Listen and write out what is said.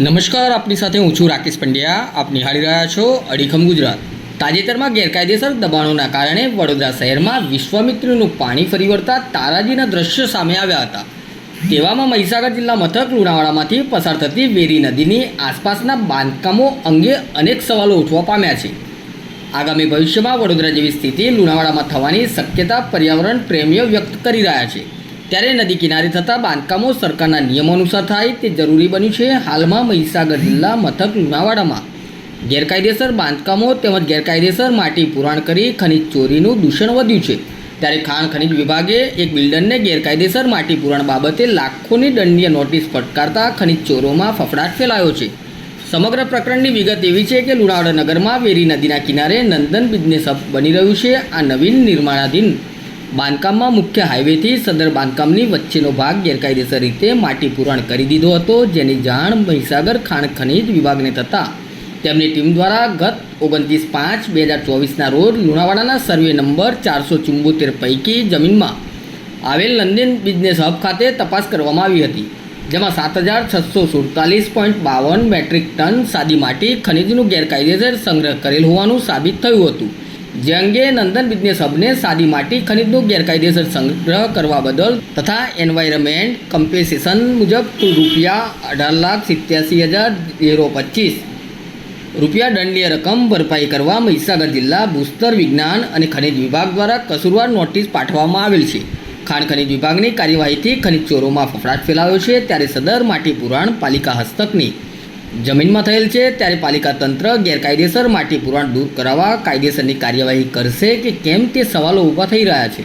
નમસ્કાર, આપની સાથે હું છું રાકેશ પંડ્યા. આપ નિહાળી રહ્યા છો અડીખમ ગુજરાત. તાજેતરમાં ગેરકાયદેસર દબાણોના કારણે વડોદરા શહેરમાં વિશ્વામિત્રનું પાણી ફરી વળતા તારાજીના દ્રશ્યો સામે આવ્યા હતા. તેવામાં મહીસાગર જિલ્લા મથક, લુણાવાડામાંથી પસાર થતી વેરી નદીની આસપાસના બાંધકામો અંગે અનેક સવાલો ઉઠવા પામ્યા છે. આગામી ભવિષ્યમાં વડોદરા જેવી સ્થિતિ લુણાવાડામાં થવાની શક્યતા પર્યાવરણ પ્રેમીઓ વ્યક્ત કરી રહ્યા છે. ત્યારે નદી કિનારે થતા બાંધકામો સરકારના નિયમો અનુસાર થાય તે જરૂરી બન્યું છે હાલમાં મહીસાગર જિલ્લા મથક લુણાવાડામાં. ગેરકાયદેસર બાંધકામો તેમજ ગેરકાયદેસર માટી પુરાણ કરી ખનિજ ચોરીનું દૂષણ વધ્યું છે. ત્યારે ખાણ ખનિજ વિભાગે એક બિલ્ડરને ગેરકાયદેસર માટી પુરાણ બાબતે લાખોની દંડીય નોટિસ ફટકારતા ખનિજ ચોરોમાં ફફડાટ ફેલાયો છે. સમગ્ર પ્રકરણની વિગત એવી છે કે લુણાવાડા નગરમાં વેરી નદીના કિનારે નંદન બિઝનેસ હબ બની રહ્યું છે. આ નવીન નિર્માણાધીન બાંધકામમાં મુખ્ય હાઈવેથી સદર બાંધકામની વચ્ચેનો ભાગ ગેરકાયદેસર રીતે માટી પૂરણ કરી દીધો હતો, જેની જાણ મહીસાગર ખાણ ખનીજ વિભાગને થતાં. તેમની ટીમ દ્વારા ગત ઓગણત્રીસ પાંચ બે હજાર ચોવીસના રોજ લુણાવાડાના સર્વે નંબર ચારસો ચુંબોતેર પૈકી જમીનમાં આવેલ લંડન બિઝનેસ હબ ખાતે તપાસ કરવામાં આવી હતી, જેમાં સાત હજાર છસો સુડતાલીસ પોઈન્ટ બાવન મેટ્રિક ટન સાદી માટી ખનીજનું ગેરકાયદેસર સંગ્રહ કરેલ હોવાનું સાબિત થયું હતું. જે અંગે નંદન બિઝનેસ હબને સાદી માટી ખનીજનો ગેરકાયદેસર સંગ્રહ કરવા બદલ તથા એન્વાયરમેન્ટ કમ્પેન્સેશન મુજબ કુલ રૂપિયા અઢાર લાખ સિત્યાસી હજાર ઝીરો પચીસ રૂપિયા દંડનીય રકમ ભરપાઈ કરવા મહીસાગર જિલ્લા ભૂસ્તર વિજ્ઞાન અને ખનિજ વિભાગ દ્વારા કસૂરવાર નોટિસ પાઠવવામાં આવેલ છે. ખાણ ખનિજ વિભાગની કાર્યવાહીથી ખનિજ ચોરોમાં ફફડાટ ફેલાયો છે ત્યારે સદર માટી પુરાણ પાલિકા હસ્તકની જમીનમાં થયેલ છે ત્યારે પાલિકા તંત્ર ગેરકાયદેસર માટી પુરાણ દૂર કરાવવા કાયદેસરની કાર્યવાહી કરશે કે કેમ તે સવાલો ઊભા થઈ રહ્યા છે.